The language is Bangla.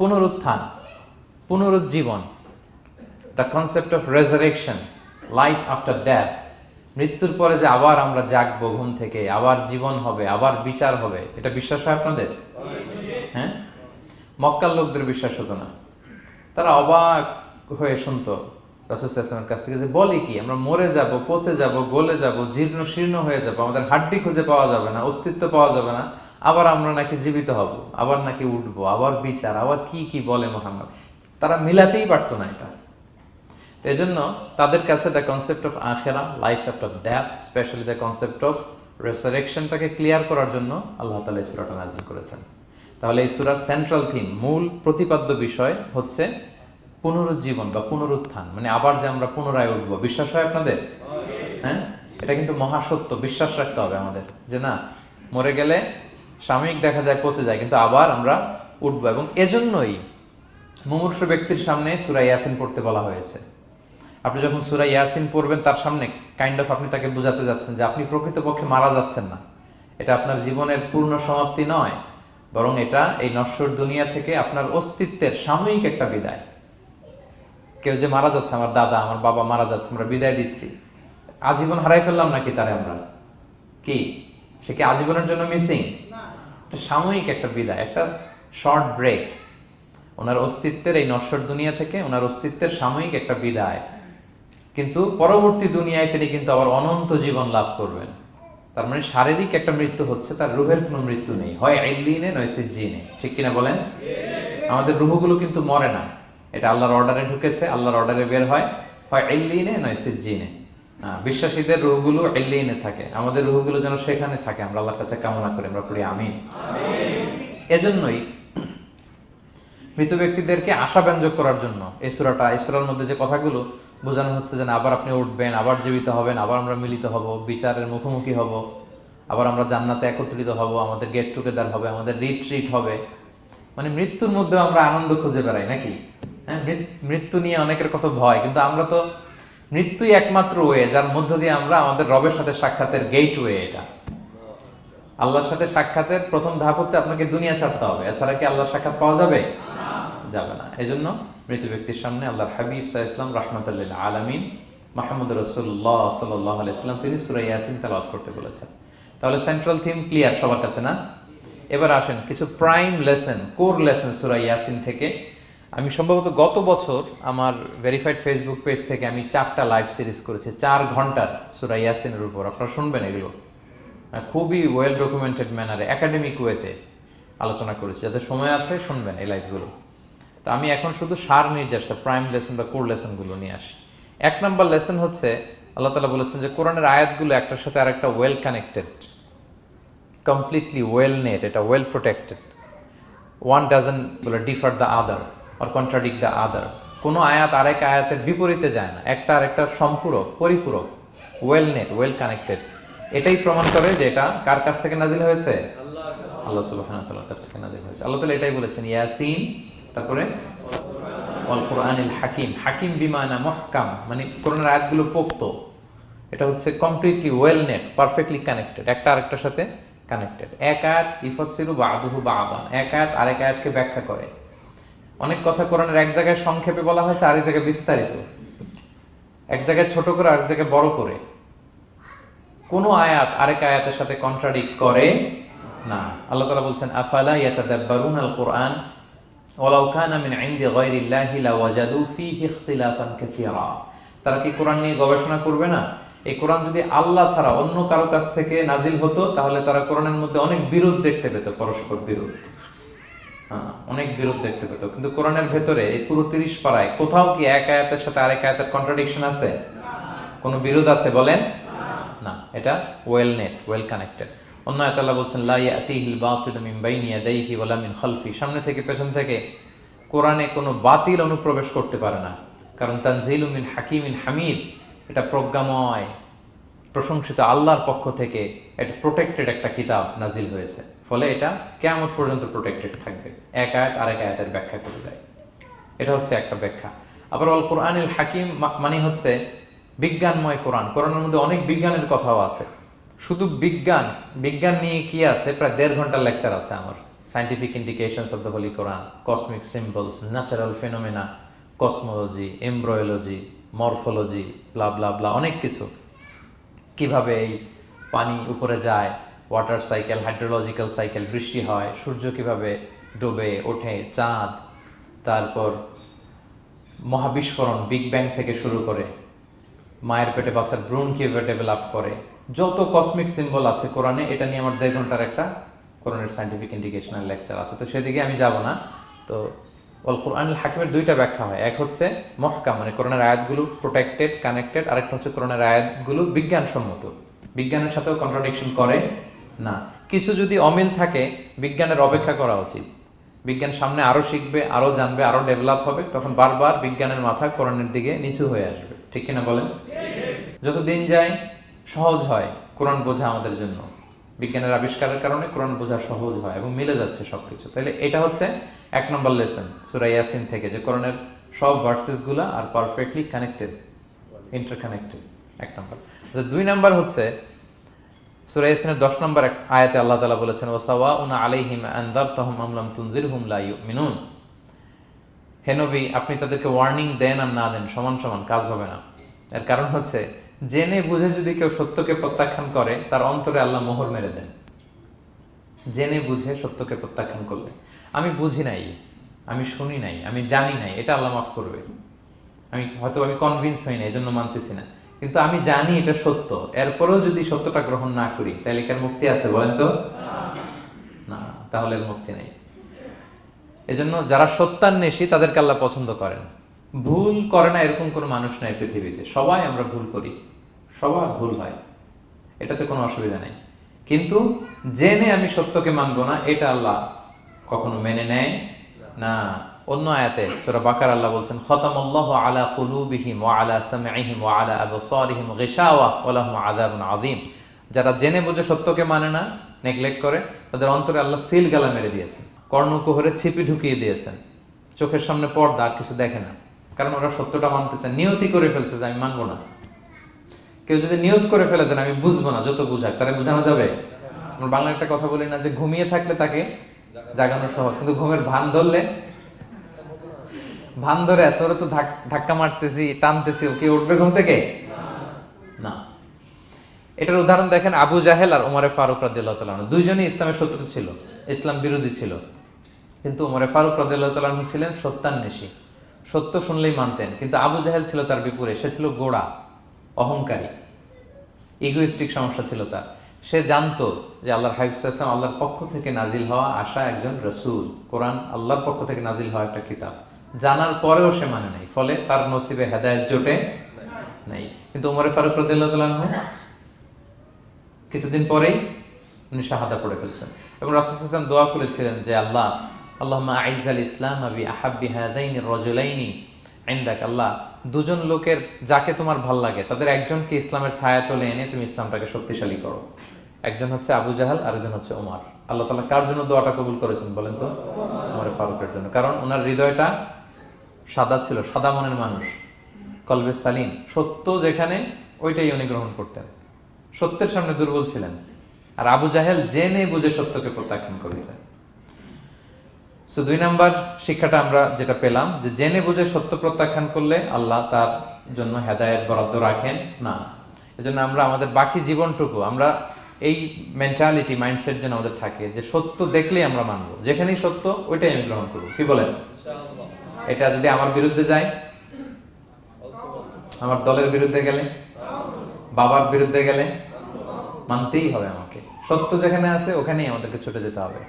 পুনরুত্থান, পুনরুজ্জীবন the concept of resurrection life after death মৃত্যুর পরে যে আবার আমরা জাগবো ঘুম থেকে, আবার জীবন হবে, আবার বিচার হবে, এটা বিশ্বাস হয় আপনাদের? হ্যাঁ? মক্কার লোকদের বিশ্বাস হতো না। তারা অবাক হয়ে শুনতো রাসুসাল্লামের কাছ থেকে যে, বলে কি, আমরা মরে যাব, পচে যাব, গলে যাব, জীর্ণ শীর্ণ হয়ে যাব, আমাদের হাড্ডি খুঁজে পাওয়া যাবে না, অস্তিত্ব পাওয়া যাবে না। আবার আমরা নাকি জীবিত হব, আবার নাকি উঠবো, আবার বিচার, আবার কি কি বলে মোহাম্মদ। তারা মিলাতেই পারতো না এটা। এই জন্য তাদের কাছে দ্য কনসেপ্ট অফ আখেরা life after death specially the concept of রেসারেকশনটাকে clear করার জন্য আল্লাহ তালা এই সুরাটা নাজিল করেছেন। তাহলে এই সুরার সেন্ট্রাল থিম মূল প্রতিপাদ্য বিষয় হচ্ছে পুনরুজ্জীবন বা পুনরুত্থান মানে আবার যে আমরা পুনরায় উঠবো। বিশ্বাস হয় আপনাদের? হ্যাঁ? এটা কিন্তু মহাসত্য, বিশ্বাস রাখতে হবে আমাদের যে না, মরে গেলে সাময়িক দেখা যায় পচে যায়, কিন্তু আবার আমরা উঠবো। এবং এজন্যই মুমূর্ষ ব্যক্তির সামনে সুরা ইয়াসিন পড়তে বলা হয়েছে। আপনি যখন সুরা ইয়াসিন পড়বেন, তার সামনে কাইন্ড অফ আপনি তাকে বোঝাতে যাচ্ছেন যে আপনি প্রকৃতপক্ষে মারা যাচ্ছেন না। এটা আপনার জীবনের পূর্ণ সমাপ্তি নয়, বরং এটা এই নশ্বর দুনিয়া থেকে আপনার অস্তিত্বের সাময়িক একটা বিদায়। কেউ যে মারা যাচ্ছে, আমার দাদা, আমার বাবা মারা যাচ্ছে, আমরা বিদায় দিচ্ছি। আজীবন হারাই ফেললাম নাকি তারে আমরা? কি? সে কি আজীবনের জন্য মিসিং সাময়িক একটা বিদায়, একটা শর্ট ব্রেক ওনার অস্তিত্বের এই নশ্বর দুনিয়া থেকে ওনার অস্তিত্বের সাময়িক একটা বিদায়। কিন্তু পরবর্তী দুনিয়ায় তিনি কিন্তু আবার অনন্ত জীবন লাভ করবেন। তার মানে শারীরিক একটা মৃত্যু হচ্ছে, তার রুহের কোনো মৃত্যু নেই। হয় আইলিনে নয় সিজিনে ঠিক কিনা বলেন? আমাদের রুহগুলো কিন্তু মরে না। এটা আল্লাহর অর্ডারে ঢুকেছে, আল্লাহর অর্ডারে বের হয়। হয় আইলিনে নয় সিজিনে বিশ্বাসীদের রুহগুলো আইলিনে থাকে। আমাদের রুহগুলো যেন সেখানে থাকে। আমরা আল্লাহর কাছে কামনা করি, আমরা পড়ি আমিন। এজন্যই মৃত ব্যক্তিদেরকে আশাব্যঞ্জক করার জন্য এই সুরাটা, এই সুরার মধ্যে যে কথাগুলো বোঝানো হচ্ছে যে আবার আপনি উঠবেন, আবার জীবিত হবেন, আবার আমরা মিলিত হব, বিচারের মুখোমুখি হব, আবার আমরা জান্নাতে একত্রিত হব, আমাদের গেট টুগেদার হবে, আমাদের রিট্রিট হবে। মানে মৃত্যুর মধ্যে আমরা আনন্দ খুঁজে বেড়াই, নাকি? হ্যাঁ মৃত্যু নিয়ে অনেকের কথা ভয়, কিন্তু আমরা তো মৃত্যুই একমাত্র ওয়ে, যার মধ্য দিয়ে আমরা আমাদের রবের সাথে সাক্ষাতের গেট ওয়ে এটা। আল্লাহর সাথে সাক্ষাতের প্রথম ধাপ হচ্ছে আপনাকে দুনিয়া ছাড়তে হবে। এছাড়া কি আল্লাহর সাক্ষাৎ পাওয়া যাবে? যাবে না। এই জন্য মৃত ব্যক্তির সামনে আল্লাহর হাবিব সাহা ইসলাম রহমতুল্লাহ আলমিন মাহমুদ রসুল্লাহ সাল্লাহ আলাইসলাম তিনি সুরাই ইয়াসিন তালাত করতে বলেছেন। তাহলে সেন্ট্রাল থিম ক্লিয়ার সবার কাছে না? এবার আসেন কিছু প্রাইম লেসন কোর লেসন সুরাই ইয়াসিন থেকে। আমি সম্ভবত গত বছর আমার ভেরিফাইড ফেসবুক পেজ থেকে আমি চারটা লাইভ সিরিজ করেছি, চার ঘণ্টার সুরাই ইয়াসিনের উপর। আপনারা শুনবেন এগুলো। খুবই ওয়েল ডকুমেন্টেড ম্যানারে একাডেমিক ওয়েতে আলোচনা করেছি। যাদের সময় আছে, শুনবেন এই লাইভগুলো তো আমি এখন শুধু সার নির্যাসটা প্রাইম লেসন বা কোর লেসনগুলো নিয়ে আসি। এক নম্বর লেসন হচ্ছে, আল্লাহ তালা বলেছেন যে কোরআনের আয়াতগুলো একটার সাথে আরেকটা well connected completely well knit এটা ওয়েল প্রোটেক্টেড ওয়ান ডাজন বলে differ the other or contradict the other কোনো আয়াত আরেক আয়াতের বিপরীতে যায় না। একটা আরেকটার সম্পূরক, পরিপূরক ওয়েল নেট ওয়েল কানেক্টেড এটাই প্রমাণ করে যে এটা কার কাছ থেকে নাজিল হয়েছে? আল্লাহ তাআলার কাছ থেকে নাজিল হয়েছে। আল্লাহ তাআলা এটাই বলেছেন, ইয়াসিন, তারপরে ওয়াল কোরআনিল হাকিম। হাকিম বিমানা মহকাম মানে কোরআনের আয়াতগুলো পোক্ত। এটা হচ্ছে completely well knit perfectly connected একটা আরেকটার সাথে কানেক্টেড এক আয়াত ইফসিরু বা আদহু বা আদান এক আয়াত আরেক আয়াতকে ব্যাখ্যা করে। অনেক কথা কোরআনের এক জায়গায় সংক্ষেপে বলা হয়েছে আরেক জায়গায় বিস্তারিত। এক জায়গায় ছোট করে আরেক জায়গায় বড় করে। কোন আয়াত আরেক আয়াতের সাথে কন্ট্রাডিক্ট করে না। আল্লাহ তাআলা বলছেন, আফালা ইয়াতাদাব্বারুন আল কোরআন ওয়ালাউ কানা মিন ইনদি গায়রিল্লাহি লাওয়াজাদু ফীহি ইখতিলাফান কাসীরা। তারা কি কোরআন নিয়ে গবেষণা করবে না? এই কোরআন যদি আল্লাহ ছাড়া অন্য কারও কাছ থেকে নাজিল হতো, তাহলে তারা কোরআনের মধ্যে অনেক বিরোধ দেখতে পেত, পরস্পর বিরোধ। অনেক বিরোধ দেখতে পেত। কিন্তু কোরআনের ভেতরে এই পুরো তিরিশ পাড়ায় কোথাও কি এক আয়াতের সাথে আরেক আয়াতের কন্ট্রাডিকশন আছে? কোনো বিরোধ আছে বলেন? না, এটা ওয়েল নেট ওয়েল কানেক্টেড অন্য আয়াত আল্লাহ বলছেন, লা ইয়াতিহিল বাতিল মিন বাইনি ইয়াদাইহি ওয়ালা মিন খালফি। সামনে থেকে পেছন থেকে কোরআনে কোনো বাতিল অনুপ্রবেশ করতে পারে না। কারণ তানজিলু মিন হাকিমিন হামিদ, এটা প্রজ্ঞাময়। প্রশংসিত আল্লাহর পক্ষ থেকে একটা প্রোটেক্টেড একটা কিতাব নাজিল হয়েছে। ফলে এটা কেমন পর্যন্ত প্রোটেক্টেড থাকবে। এক আয়াত আরেক আয়াতের ব্যাখ্যা করে দেয়। এটা হচ্ছে একটা ব্যাখ্যা। আবার অল কোরআনিল হাকিম মানে হচ্ছে বিজ্ঞানময় কোরআন। কোরআনের মধ্যে অনেক বিজ্ঞানের কথাও আছে। শুধু বিজ্ঞান বিজ্ঞান নিয়ে কি আছে? প্রায় দেড় ঘণ্টার লেকচার আছে আমার। Scientific indications of the Holy Quran, cosmic symbols natural phenomena, cosmology embryology, morphology, blah blah blah অনেক কিছু। কীভাবে এই পানি উপরে যায় ওয়াটার সাইকেল হাইড্রোলজিক্যাল সাইকেল বৃষ্টি হয়, সূর্য কীভাবে ডোবে ওঠে, চাঁদ, তারপর মহাবিস্ফোরণ বিগ ব্যাং থেকে শুরু করে, মায়ের পেটে বাচ্চার ভ্রূণ কীভাবে ডেভেলপ করে, যত কসমিক সিম্বল আছে কোরআনে, এটা নিয়ে আমার দেড় ঘণ্টার একটা কোরআনের সাইন্টিফিক ইন্ডিকেশনাল লেকচার আছে। তো সেদিকে আমি যাব না। তো অল কোরআনুল হাকিমের দুইটা ব্যাখ্যা হয়। এক হচ্ছে মহকাম মানে কোরআনের আয়াতগুলো প্রোটেক্টেড কানেক্টেড আরেকটা হচ্ছে কোরআনের আয়াতগুলো বিজ্ঞানসম্মত। বিজ্ঞানের সাথেও কন্ট্রাডিকশন করে না। কিছু যদি অমিল থাকে, বিজ্ঞানের অপেক্ষা করা উচিত। বিজ্ঞান সামনে আরও শিখবে, আরও জানবে, আরও ডেভেলপ হবে, তখন বারবার বিজ্ঞানের মাথা কোরআনের দিকে নিচু হয়ে আসবে। ঠিক কিনা বলেন? যত দিন যায়, সহজ হয় কোরআন বোঝা আমাদের জন্য। বিজ্ঞানের আবিষ্কারের কারণে কোরআন বোঝা সহজ হয় এবং মিলে যাচ্ছে সবকিছু। তাহলে এটা হচ্ছে এক নম্বর লেসন সুরা ইয়াসিন থেকে যে কোরআনের সব ভার্সেসগুলা আর পারফেক্টলি কানেক্টেড ইন্টারকানেক্টেড এক নম্বর। আচ্ছা, দুই নম্বর হচ্ছে সুরা ইয়াসিনের দশ নম্বর এক আয়াতে আল্লাহ তালা বলেছেন ওসাওয়া উনা আলাইহিম আনজার তহম আমলাম তুনজির হুম লা মিনুন হে নবী আপনি তাদেরকে ওয়ার্নিং দেন আর না দেন সমান সমান কাজ হবে না। এর কারণ হচ্ছে জেনে বুঝে যদি কেউ সত্যকে প্রত্যাখ্যান করে তার অন্তরে আল্লাহ মোহর মেরে দেন। জেনে বুঝে সত্যকে প্রত্যাখ্যান করলে আমি বুঝি নাই, আমি শুনি নাই, আমি জানি নাই, এটা আল্লাহ মাফ করবে। আমি হয়তো আমি কনভিন্স হই না এই জন্য মানতেছি না। কিন্তু আমি জানি এটা সত্য, এরপরেও যদি সত্যটা গ্রহণ না করি, তাহলে কার মুক্তি আছে বলেন তো? না, তাহলে মুক্তি নেই। এজন্য যারা সত্যান্বেষী, তাদেরকে আল্লাহ পছন্দ করেন। ভুল করে না এরকম কোনো মানুষ নাই পৃথিবীতে। সবাই আমরা ভুল করি, সবার ভুল হয়, এটাতে কোনো অসুবিধা নেই। কিন্তু জেনে আমি সত্যকে মানবো না, এটা আল্লাহ কখনো মেনে নেয়? না। অন্য আয়াতে সূরা বাকার আল্লাহ বলছেন, খতামাল্লাহু আলা কুলুবিহিম ওয়া আলা সামঈহিম ওয়া আলা আবসারিহিম গিশাওয়া ওয়া লাহুম আযাবুন আযীম। যারা জেনে বুঝে সত্যকে মানে না, নেগলেক্ট করে, তাদের অন্তরে আল্লাহ সিল গালা মেরে দিয়েছেন কর্ণকুহরে ছিপি ঢুকিয়ে দিয়েছেন। চোখের সামনে পর্দা কিছু দেখে না। কারণ ওরা সত্যটা মানতে চায়, নিয়তি করে ফেলছে যে আমি মানবো না। কেউ যদি নিয়ত করে ফেলে দেন আমি বুঝব না, যত বুঝাক তারা বোঝানো যাবে? আমরা বাংলা একটা কথা বলি না যে, ঘুমিয়ে থাকলে তাকে জাগানো সহজ। কিন্তু ঘুমের ভান ধরলে, ভান ধরে আছে, ওরা তো ধাক্কা মারতেছি, টানতেছি ওকে উঠবে ঘুম থেকে? না। এটার উদাহরণ দেখেন আবু জাহেল আর ওমরে ফারুক রাদিল্লাহ দুইজনই ইসলামের শত্রু ছিল, ইসলাম বিরোধী ছিল। কিন্তু ওমরে ফারুক রাদিল্লাহ ছিলেন সত্যান্বেষী সত্য শুনলেই মানতেন। কিন্তু আবু জাহেল ছিল তার বিপরীত, সে ছিল গোড়া, অহংকারী। ইগোইস্টিক সমস্যা ছিল তার। সে জানতো যে আল্লাহর হাবিব ইসলাম আল্লাহর পক্ষ থেকে নাজিল হওয়া আসা একজন রসুল। কোরআন আল্লাহর পক্ষ থেকে নাজিল হওয়া একটা কিতাব। জানার পরেও সে মানে নাই, ফলে তার নসিবে হেদায়ত জোটে নাই। কিন্তু ওমরে ফারুক রদিল্লাহ কিছুদিন পরেই উনি শাহাদা পড়ে ফেলছেন। এবং রাসুলাম দোয়া করেছিলেন যে, আল্লাহ আল্লাহ আইজাল ইসলাম আবি আহাব্বি হাদাইনি রজলাইনি আইন্দাক আল্লাহ, দুজন লোকের যাকে তোমার ভালো লাগে, তাদের একজনকে ইসলামের ছায়া তোলে এনে তুমি ইসলামটাকে শক্তিশালী করো। একজন হচ্ছে আবু জাহাল আর একজন হচ্ছে ওমর। আল্লাহ তালা কার জন্য দোয়াটা কবুল করেছেন বলেন তো? ওমর ফারুকের জন্য। কারণ ওনার হৃদয়টা সাদা ছিল, সাদা মনের মানুষ, কলবে সালিম। সত্য যেখানে, ওইটাই উনি গ্রহণ করতেন। সত্যের সামনে দুর্বল ছিলেন। আর আবু জাহেল জেনে বুঝে সত্যকে প্রত্যাখ্যান করেছেন। সো দুই নাম্বার শিক্ষাটা আমরা যেটা পেলাম, যে জেনে বুঝে সত্য প্রত্যাখ্যান করলে আল্লাহ তার জন্য হেদায়েত বরাদ্দ রাখেন না। এজন্য আমরা আমাদের বাকি জীবনটুকু, আমরা এই মেন্টালিটি মাইন্ডসেট যেন আমাদের থাকে, যে সত্য দেখলেই আমরা মানবো। যেখানেই সত্য, ওইটাই আমি গ্রহণ করব। কি বলেন? এটা যদি আমার বিরুদ্ধে যায়, আমার দলের বিরুদ্ধে গেলে, বাবার বিরুদ্ধে গেলে, মানতেই হবে আমাকে। সত্য যেখানে আছে, ওখানেই আমাদেরকে ছুটে যেতে হবে।